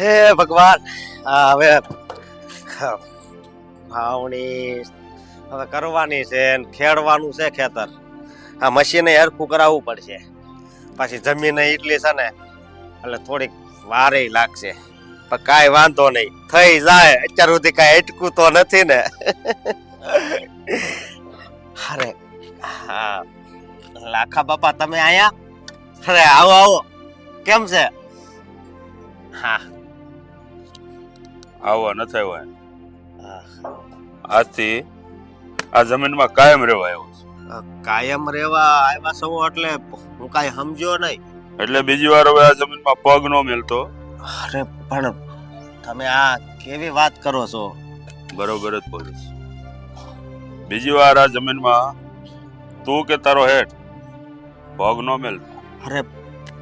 હે ભગવાન હવે ભાવણી હવે કરવાની છે ખેડવાનું છે ખેતર. આ મશીને હરખું કરાવવું પડશે. પાછી જમીન એટલી છે ને, એટલે થોડીક વારે લાગશે. પણ કાંઈ વાંધો નહીં. થઈ જાય. અત્યાર સુધી કાંઈ અટકું તો નથી ને. અરે, હા. લાખા બાપા, તમે આયા? અરે આવો આવો. કેમ છે? હા. આવો નથી આવ્યો હા. આજથી આ જમીનમાં કાયમ રહેવા આવ્યો છું. કાયમ રેવા આવ્યા સૌ એટલે હું કાંઈ સમજ્યો નહીં. એટલે બીજી વાર હવે આ જમીનમાં પગ ન મેલતો? અરે પણ તમે આ કેવી વાત કરો છો? બરોબર જ બોલીશ. બીજી વાર આ જમીનમાં તું કે તારો હેઠ પગ ન મેલતો? અરે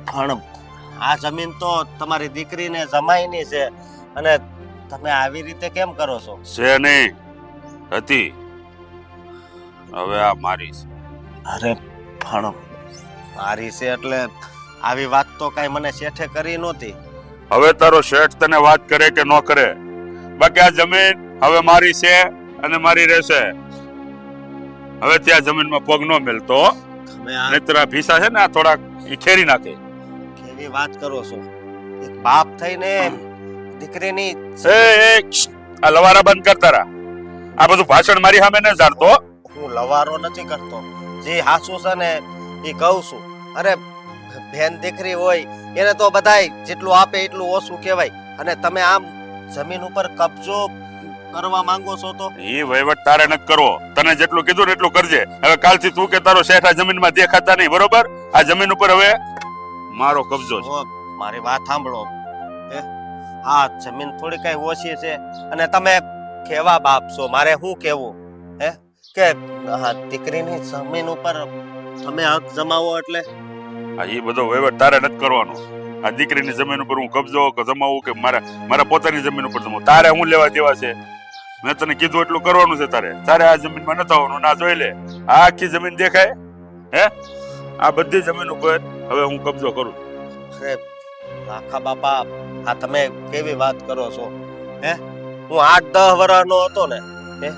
પણ આ જમીન તો તમારી દીકરીને જમાઈની છે અને તમે આવી રીતે કેમ કરો છો? છે નહીં હતી. હવે આ મારી છે. અરે પણ મારી છે એટલે આવી વાત તો કાંઈ મને શેઠે કરી નહોતી. હવે તારો શેઠ તને વાત કરે કે ન કરે? બાકી આ જમીન હવે મારી છે અને મારી રહેશે. હવે ત્યાં જમીનમાં પગ ન મેલતો નહીતર આ ભીસા છે ને આ થોડાક ઈ ખેરી નાખે. કેવી વાત કરો છો. એક બાપ થઈને દીકરીની એ એ, આ લવારા બંધ કર તારા આ બધું ભાષણ મારી સામે ન જાણતો. હું લવારો નથી કરતો. જે હાસુ છે ને એ કહું છું. અરે બેન દીકરી હોય એને તો બધાય જેટલું આપે એટલું ઓછું કહેવાય. અને તમે આમ જમીન ઉપર કબજો કરવા માંગો છો તો? ઈ વહીવટ તારે ન કરવો. તને જેટલું કીધું ને એટલું કરજે. હવે કાલથી તું કે તારો શેઠ આ જમીનમાં દેખાતા નહીં બરોબર? આ જમીન ઉપર હવે મારો કબજો છે. મારી વાત સાંભળો. આ જમીન થોડી કઈ ઓછી છે અને તમે કેવા બાપ છો? મારે શું કેવું હે? કે આ દીકરીની જમીન ઉપર તમે હક જમાવો એટલે? આ એ બધો વહીવટ તારે નથી કરવાનો. આ દીકરીની જમીન ઉપર હું કબજો કે જમાવું કે મારા મારા પોતાની જમીન ઉપર જમાવું? તારે હું લેવા દેવા છે? મેં તને કીધું એટલું કરવાનું છે તારે. તારે આ જમીનમાં નતા આવવાનું ના, જોઈ લે. આ આખી જમીન દેખાય? હે? આ બધી જમીન ઉપર હવે હું કબજો કરું. અરે, આખા બાપા, આ તમે કેવી વાત કરો છો? હે? હું આઠ, દસ વર્ષનો હતો ને, હે?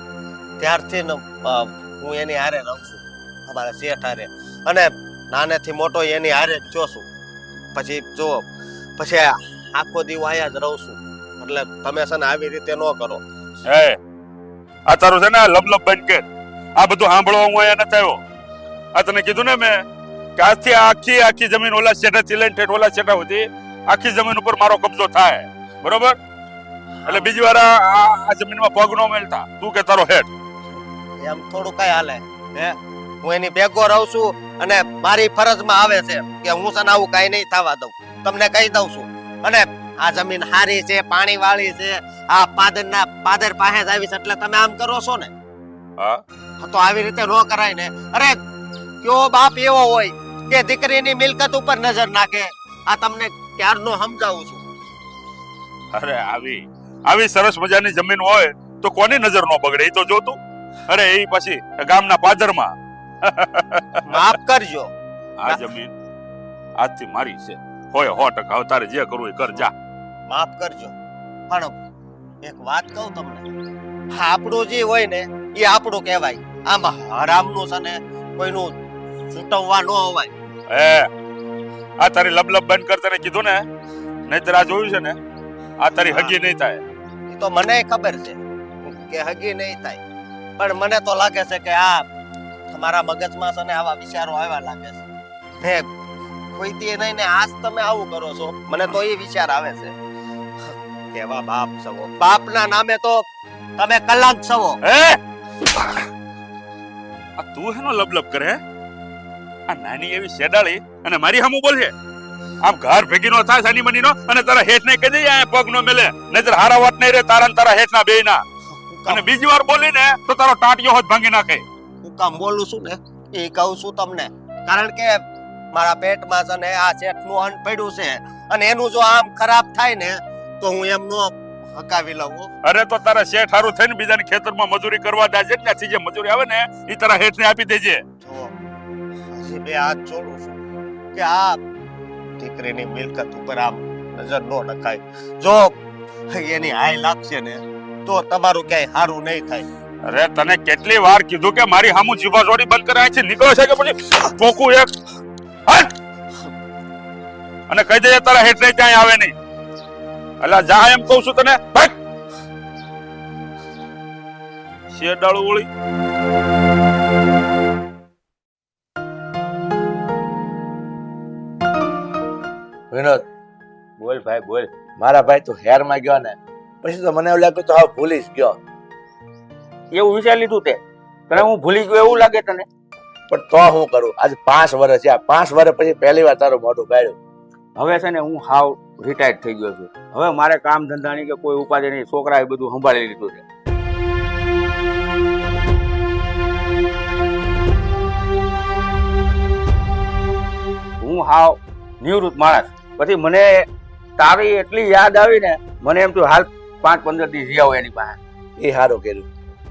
ત્યારથી હું એની હારે રહું છું. અમારા શેઠ હારે. અને નાનેથી મોટો એની હારે જ છું. પછી જો, પછી આખો દિવસ આયા જ રહું છું. એટલે તમે છે ને આવી રીતે ન કરો. હે આ તારું છે ને લબલબ બંધ કર આ બધું સાંભળવા હું અહીંયા નથી આવ્યો. આ તને કીધું ને મેં કે આજથી આખી આખી જમીન ઓલા શેઠાથી લઈને ઠેઠ ઓલા શેઠા સુધી આખી જમીન ઉપર મારો કબજો થાય. બરોબર? એટલે બીજી વાર આ જમીનમાં પગ ન મેલતા. તું કે તારો હેઠ એમ થોડું કઈ હાલે. હે? હું એની બેગો રહું છું અને મારી ફરજમાં આવે છે કે હું છે આવું કઈ નહીં થવા દઉં. તમને કહી દઉં છું. અને આ જમીન હારી છે પાણી વાળી છે આ પાદર ના પાદર પાસે જ આવી છે એટલે તમે આમ કરો છો ને? હા. હા તો આવી રીતે નો કરાય ને. અરે કયો બાપ એવો હોય કે દીકરીની મિલકત ઉપર નજર નાખે? આ તમને ક્યારનો સમજાવું છું? અરે આવી આવી સરસ મજાની જમીન હોય તો કોની નજર નો બગડે? એ તો જોતું અરે એ પછી ગામના પાદરમાં. માફ કરજો. આ જમીન આજથી મારી છે. હોય સો ટકા હવે તારે જે કરવું એ કર જા. માફ કરજો. પણ એક વાત કહું તમને. આપણું જે હોય ને એ આપણું કહેવાય. આમાં હરામનું છે ને કોઈનું છૂટવવા ન હોય. એ આ તારી લબલબ બંધ કર તને કીધું ને નહીતર આ જોયું છે ને આ તારી હગી નહીં થાય. એ તો મને ખબર છે. કે હગી નહીં થાય. પણ મને તો લાગે છે કે આ તમારા મગજમાં છે ને આવા વિચારો આવ્યા લાગે છે. કોઈ નહીં ને આજ તમે આવું કરો છો? મને તો એ વિચાર આવે છે. કેવા બાપ છો. બાપના નામે તો તમે કલાક છો. હે? આ તું હેનો લબલબ કરે આ નાની એવી શેડાળી અને મારી સામું બોલશે આમ ઘર ભેગી નો થાય સાની મની નો અને તારા હેઠ ને કહી દે આ પગ નો મેલે. નજર હારા વાત નહીં રે તારા ને તારા હેઠ ના બે ના અને બીજી વાર બોલી ને તો તારો ટાટિયો હોત ભાંગી નાખે. હું કામ બોલું છું ને એ કહું છું તમને. કારણ કે મારા પેટમાં છે ને આ શેઠનું અન્ન પડ્યું છે અને એનું જો આમ ખરાબ થાય ને તો હું એમનો હકાવી લઉં અરે તો તારા શેઠ હારું થઈને બીજાને ખેતરમાં મજૂરી કરવા દાજે ત્યાંથી જે મજૂરી આવે ને એ તારા હેઠને આપી દેજે. જો હજી બે હાથ જોડું છું કે આ દીકરીની મિલકત ઉપર આમ નજર નો નખાય. જો એની હાય લાગશે ને તો તમારું ક્યાંય સારું નહીં થાય. અરે તને કેટલી વાર કીધું કે મારી હામું જીવા જોડી બંધ કરાય છે? નીકળે છે કે પછી? પોકું એક! અને કહી દેજે તારા હેઠ નહીં ક્યાંય આવે નહીં. એટલે જા એમ કહું છું તને. શેરડાળું વળી વિનોદ બોલ ભાઈ બોલ. મારા ભાઈ તું હેરમાં ગયો ને પછી તો મને એવું લાગ્યું તો હા ભૂલી જ ગયો. એવું વિચારી લીધું તે. તને હું ભૂલી ગયો એવું લાગે તને? પણ તો હું કરું? આજે પાંચ વર્ષ આ પાંચ વર્ષ પછી પહેલી વાર તારું મોઢું કાઢ્યું હવે છે ને હું હાવ રિટાયર્ડ થઈ ગયો છું. હવે મારે કામ ધંધાની કે કોઈ ઉપાધિ નહીં. છોકરાએ બધું સંભાળી લીધું છે. હું હાવ નિવૃત્ત માણસ. પછી મને તારી એટલી યાદ આવી ને મને એમ થયું હાલ પાંચ પંદર દિવસ આવો એની પાસે. એ સારું કર્યું.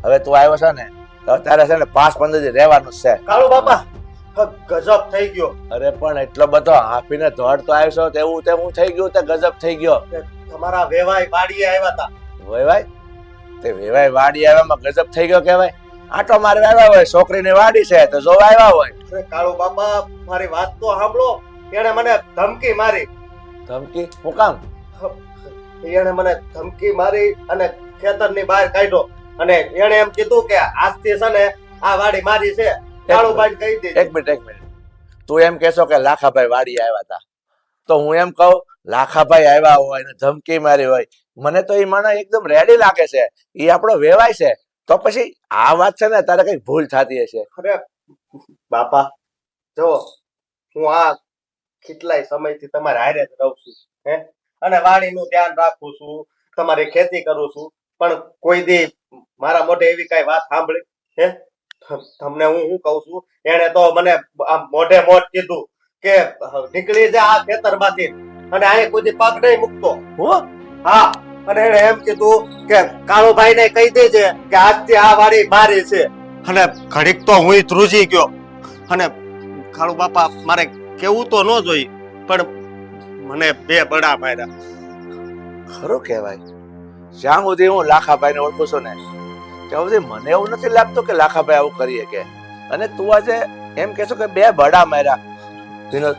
હવે તું આવ્યો છે ને તારે છે ને પાંચ પંદર દી રહેવાનું છે. કાળુ બાપા હ, ગજબ થઈ ગયો. અરે પણ એટલો બધો હાફીને ધોડ તો આવ્યો છો તેવું તેવું થઈ ગયું તે ગજબ થઈ ગયો. તમારા વેવાય વાડીએ આવ્યા હતા વેવાય તે વેવાય વાડી આવ્યામાં ગજબ થઈ ગયો કહેવાય. આટો મારે આવ્યા હોય છોકરીને વાડી છે તો જોવા આવ્યા હોય. અરે કાળુ બાપા મારી વાત તો સાંભળો. એણે મને ધમકી મારી. ધમકી? હું કામ? એણે મને ધમકી મારી અને ખેતરની બહાર કાઢ્યો. અને એણે એમ કીધું કે આજથી છે ને આ વાડી મારી છે કાળુભાઈ કહી દે એક મિનિટ એક મિનિટ. તું એમ કહેશો કે લાખાભાઈ વાડી આવ્યા હતા તો હું એમ કહું લાખાભાઈ આવ્યા હોય ને ધમકી મારી હોય મને તો એ માણસ એકદમ રેડી લાગે છે. એ આપણો વેવાય છે. તો પછી આ વાત છે ને તારે કઈ ભૂલ થતી હશે. અરે બાપા જો હું આ કેટલાય સમયથી તમારે હારે જ રહું છું હે? અને વાડીનું ધ્યાન રાખું છું તમારી ખેતી કરું છું. પણ કોઈ દી મારા મોઢે એવી કઈ વાત સાંભળી, હે? તમને હું શું કહું છું? એને તો મને મોઢે મોઢ કીધું કે નીકળી જા આ ખેતરમાંથી. અને આ કોઈ પગ નહીં મૂકતો. હા? અને એને એમ કીધું કે કાળુભાઈ ને કહી દેજે કે આજથી આ વાડી મારી છે. અને ઘડીક તો હું ધ્રુજી ગયો. અને કાળુ બાપા મારે કેવું તો ન જોઈ, પણ મને બે બડા માર્યા. ખરું કહેવાય. જ્યાં સુધી હું લાખાભાઈને ઓળખું છું ને ત્યાં સુધી મને એવું નથી લાગતું કે લાખાભાઈ આવું કરીએ કે. અને તું આજે એમ કહેશો કે બે ભડા માર્યા. વિનોદ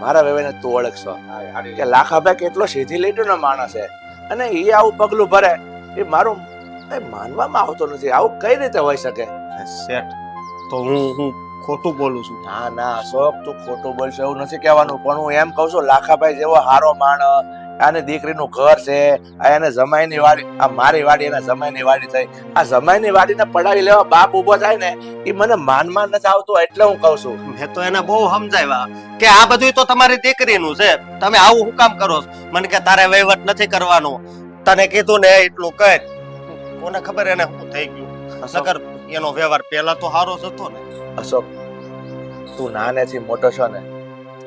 મારા વેવાઈને તું ઓળખશો કે લાખાભાઈ કેટલો સીધી લીટીનો માણસ છે. અને એ આવું પગલું ભરે એ મારું કઈ માનવામાં આવતું નથી. આવું કઈ રીતે હોઈ શકે? શેઠ તો હું હું ખોટું બોલું છું. ના ના અશોક તું ખોટું બોલશો એવું નથી કહેવાનું. પણ હું એમ કહું છું લાખાભાઈ જેવો હારો માણસ આની દીકરીનું ઘર છે આ એને જમાઈની વાડી આ મારી વાડી એના જમાઈની વાડી થઈ. આ જમાઈની વાડીને પડાવી લેવા બાપ ઊભો થાય ને એ મને માનમાં નથી આવતું એટલે હું કહું છું. મેં તો એને બહુ સમજાવ્યા કે આ બધું તો તમારી દીકરીનું છે. તમે આવું હું કામ કરો મને કે તારે વહીવટ નથી કરવાનો. તને કીધું ને એટલું કહે કોને ખબર એને શું થઈ ગયું? નગર એનો વ્યવહાર પહેલા તો સારો જ હતો ને. અશોક તું નાનેથી મોટો છો ને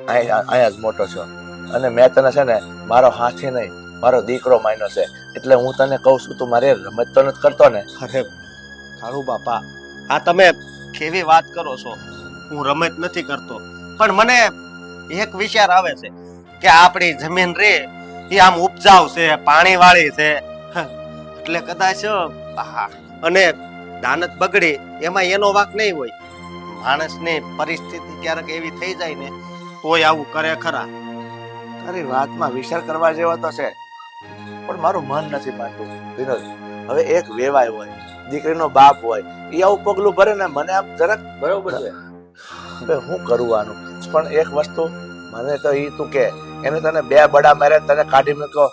અહીંયા અહીંયા જ મોટો છો. અને મેં તને છે ને મારો હાથી નહીં, મારો દીકરો માન્યો છે. એટલે હું તને કહું છું, તું મારે રમત તો નથી કરતો ને? અરે કાળુ બાપા, આ તમે કેવી વાત કરો છો? હું રમત નથી કરતો. પણ મને એક વિચાર આવે છે કે આપણી જમીન રે, એ આમ ઉપજાવ છે, પાણી વાળી છે. એટલે કદાચ અને દાનત બગડે એમાં એનો વાક નહીં હોય. માણસની પરિસ્થિતિ ક્યારેક એવી થઈ જાય ને, તોય આવું કરે ખરા. તારી વાતમાં વિચાર કરવા જેવો તો છે. પણ મારું મન નથી માનતું વિનોદ. હવે એક વેવાય હોય દીકરીનો બાપ હોય એ આવું પગલું ભરે ને મને આમ જરાક બરોબર છે. હવે હું કરું આનું? પણ એક વસ્તુ મને તો એ તું કે એને તને બે બડા મારે તને કાઢી મૂક્યો.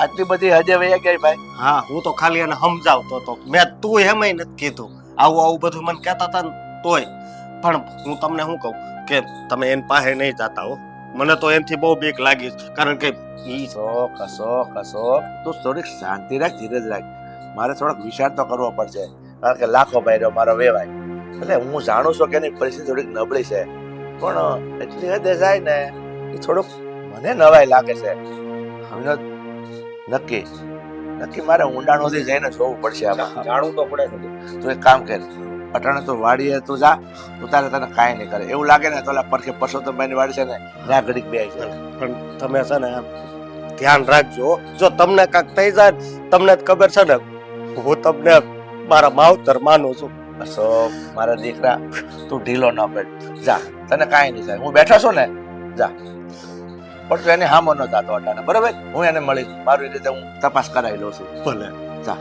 આટલી બધી હજે વૈયા ગઈ ભાઈ. હા હું તો ખાલી એને સમજાવતો હતો મેં તું એમય નથી કીધું. આવું આવું બધું મને કહેતા હતા ને તોય. પણ હું તમને શું કહું કે તમે એની પાસે નહીં જતા હો. મને તો એમથી બહુ બીક લાગી કારણ કે ઈ અશોક અશોક અશોક તું થોડીક શાંતિ રાખ ધીરજ રાખ. મારે થોડોક વિચાર તો કરવો પડશે. કારણ કે લાખો ભાઈ રહ્યો મારો વેવાય. એટલે હું જાણું છું કે એની પરિસ્થિતિ થોડીક નબળી છે. પણ એટલી હદે જાય ને એ થોડુંક મને નવાઈ લાગે છે. વિનોદ નક્કી? નક્કી મારે ઊંડાણ સુધી જઈને જોવું પડશે આમાં. જાણવું તો પડે તું એક કામ કર. અટાણે તો વાડીએ તો જા. તો તારે તને કાંઈ નહીં કરે. એવું લાગે ને તો ઓલા પરખે પરસોત્તમભાઈની વાડી છે ને ત્યાં ઘડીક બે પણ તમે છે ને ધ્યાન રાખજો. જો તમને કાંક થઈ જાય તમને જ ખબર છે ને હું તમને મારા માવતર માનું છું. બસો મારા દીકરા તું ઢીલો ન બેઠ જા તને કાંઈ નહીં થાય. હું બેઠો છું ને જા. પણ તું એને હામો ન જાતો અટાણે બરાબર? હું એને મળી મારી રીતે હું તપાસ કરાવી લઉં છું. ભલે. જા.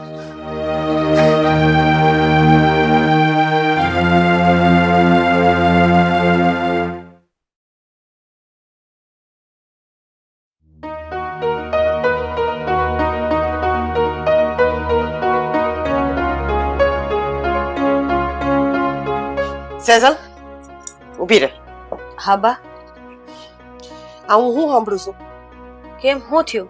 સેઝલ ઊભી રહે હા બા આ હું શું સાંભળું છું. કેમ? શું થયું?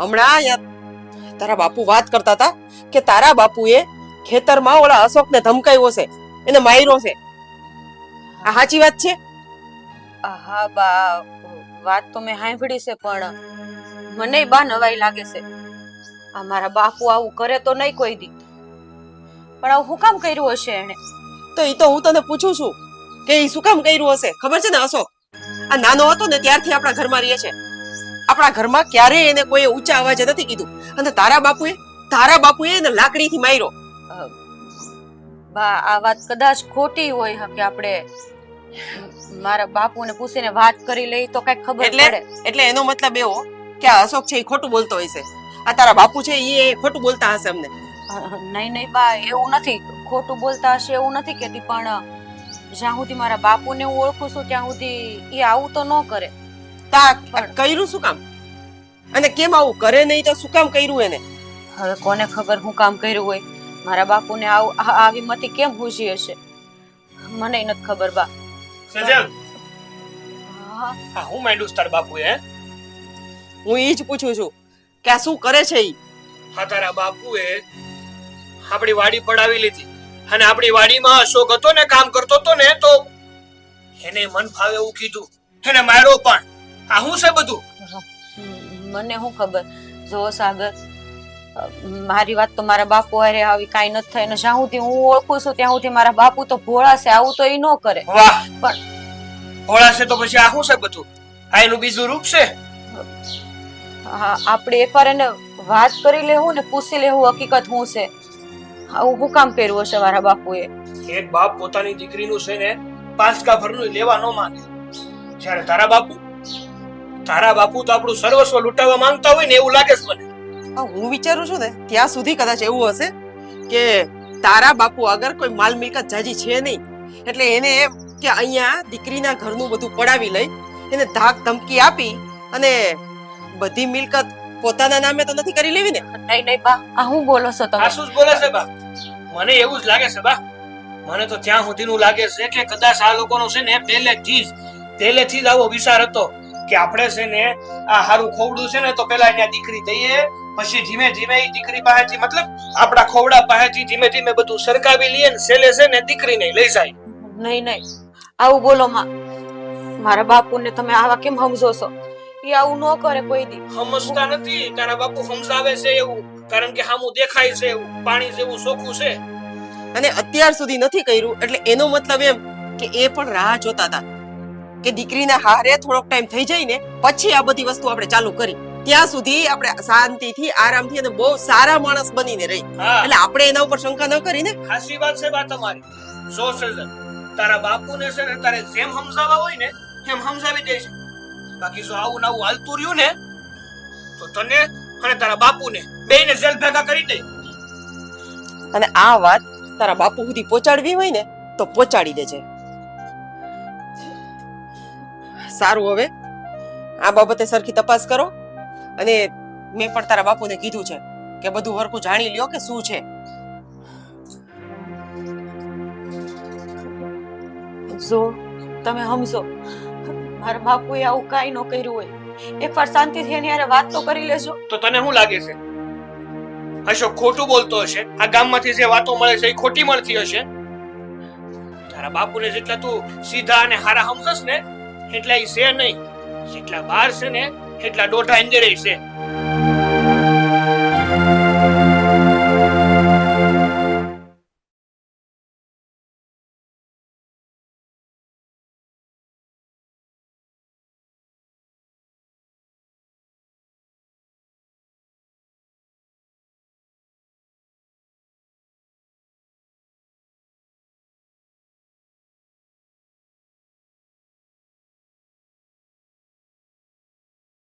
હમણાં અહીંયા તારા બાપુ વાત કરતા હતા કે તારા બાપુએ ખેતરમાં ઓલા અશોકને ધમકાવ્યો છે એને માર્યો છે. આ સાચી વાત છે? હા બા વાત તો મેં સાંભળી છે પણ મને બા નવાઈ લાગે છે. આ મારા બાપુ આવું કરે તો નહીં કોઈ દી. પણ આવું હું કામ કર્યું હશે એને તો એ તો હું તને પૂછું છું કે એ શું કામ કર્યું હશે? ખબર છે ને અશોક? આ નાનો હતો ને ત્યારથી આપણા ઘરમાં રહે છે. આપણા ઘરમાં ક્યારેય એને કોઈ ઊંચા અવાજે નથી કીધું. અને તારા બાપુએ તારા બાપુએ એને લાકડીથી માર્યો. બા આ વાત કદાચ ખોટી હોય કે આપણે મારા બાપુને પૂછીને વાત કરી લઈ તો કઈ ખબર? પડે. એટલે એનો મતલબ એવો કે આ અશોક છે એ ખોટું બોલતો હશે આ તારા બાપુ છે એ ખોટું બોલતા હશે અમને. નહીં નહીં બા એવું નથી. ખોટું બોલતા હશે એવું નથી કેતી પણ જ્યાં સુધી મારા બાપુને હું ઓળખું છું ત્યાં સુધી એ આવું તો ન કરે. તા પણ- કર્યું શું કામ? અને કેમ આવું કરે નહીં તો શું કામ કર્યું એને? હવે કોને ખબર હું કામ કર્યું હોય? મારા બાપુને આવું આ- આવી મતી કેમ હુજી હશે? મને નથી ખબર બા. સજલ! હા, હા હું માંડું તાર બાપુ હે? હું એ જ પૂછું છું કે આ શું કરે છે ઈ? હા તારા બાપુએ આપણી વાડી પડાવી લીધી. અને આપણી વાડીમાં અશોક હતો ને કામ કરતો હતો ને તો એને મન ફાવે એવું કીધું. એને માર્યો પણ. આ શું છે બધું? મને શું ખબર? જો સાગર મારી વાત તો મારા બાપુ હારે આવી કાંઈ નથી થાય. ને જ્યાં સુધી હું ઓળખું છું ત્યાં સુધી મારા બાપુ તો ભોળા છે આવું તો એ ન કરે. વાહ! પણ- ભોળા છે તો પછી આ શું છે બધું? આ એનું બીજું રૂપ છે? હા આપણે એકવાર એને વાત કરી લેવું ને પૂછી લેવું હકીકત શું છે. આવું હું કામ કર્યું હશે મારા બાપુએ. એક બાપ પોતાની દીકરીનું છે ને પાંચકા ભરનું લેવા ન માંગે. જ્યારે તારા બાપુ તારા બાપુ તો આપણું સર્વસ્વ લૂંટાવા માંગતા હોય ને એવું લાગે છે મને. હું વિચારું છું ને ત્યાં સુધી કદાચ એવું હશે કે તારા બાપુ અગર કોઈ માલ મિલકત જાજી છે નહીં. એટલે એને એમ કે અહીંયા દીકરીના ઘરનું બધું પડાવી લઈ એને ધાક ધમકી આપી અને બધી મિલકત પોતાના નામે તો નથી કરી લેવી ને? નહીં નહીં બા. આ હું બોલો છો આ શું બોલે છે બા. મને એવું જ લાગે છે બા. મને તો ત્યાં સુધીનું લાગે છે કે કદાચ આ લોકોનો છે ને પહેલેથી જ પહેલેથી જ આવો વિચાર હતો કે આપણે છે ને આ હારું ખોવડું છે ને તો પેલા એને દીકરી દઈએ પછી ધીમે ધીમે એ દીકરી પાસેથી મતલબ આપણા ખોવડા પાસેથી ધીમે ધીમે બધું સરકાવી લઈએ ને સેલે છે ને દીકરીને લઈ જાય. નહીં નહીં. આવું બોલો માં. મારા બાપુને તમે આવા કેમ સમજો છો? એ આવું ન કરે કોઈ દી. સમજતા નથી. તારા બાપુ સમજાવે છે એવું. કારણ કે હામું દેખાય છે એવું. પાણી જેવું સોખું છે. અને અત્યાર સુધી નથી કર્યું. એટલે એનો મતલબ એમ કે એ પણ રાહ જોતા હતા. કે દીકરીના હારે થોડોક ટાઈમ થઈ જાય ને પછી આ બધી વસ્તુ આપણે ચાલુ કરી. ત્યાં સુધી આપણે શાંતિથી આરામથી અને બહુ સારા માણસ બનીને રહી. એટલે આપણે એના ઉપર શંકા ન કરીને હાસી વાત છે બા તમારી. સો સર્જન તારા બાપુને છે ને તારે જેમ સમજાવવા હોય ને એમ સમજાવી દે છે બાકી જો આવું નવું હાલતું રહ્યું ને તો તને અને તારા બાપુને બેયને જેલ ભેગા કરી દે. અને આ વાત તારા બાપુ સુધી પહોંચાડવી હોય ને તો પહોંચાડી દેજે. સારું હવે આ બાબતે સરખી તપાસ કરો અને મેં પણ તારા બાપુને કીધું છે કે બધું હરખું જાણી લ્યો કે શું છે. જો તમે સમજો મારા બાપુએ આવું કાંઈ ન કર્યું હોય. એકવાર શાંતિથી એની હારે વાત તો કરી લેજો. તો તને શું લાગે છે? અશોક ખોટું બોલતો હશે. આ ગામમાંથી જે વાતો મળે છે, એ ખોટી મળતી હશે? તારા બાપુને જેટલા તું સીધા અને હારા સમજસ ને, એટલા ઈ છે નહીં. જેટલા બાર છે ને, એટલા દોઢા અંજરે છે.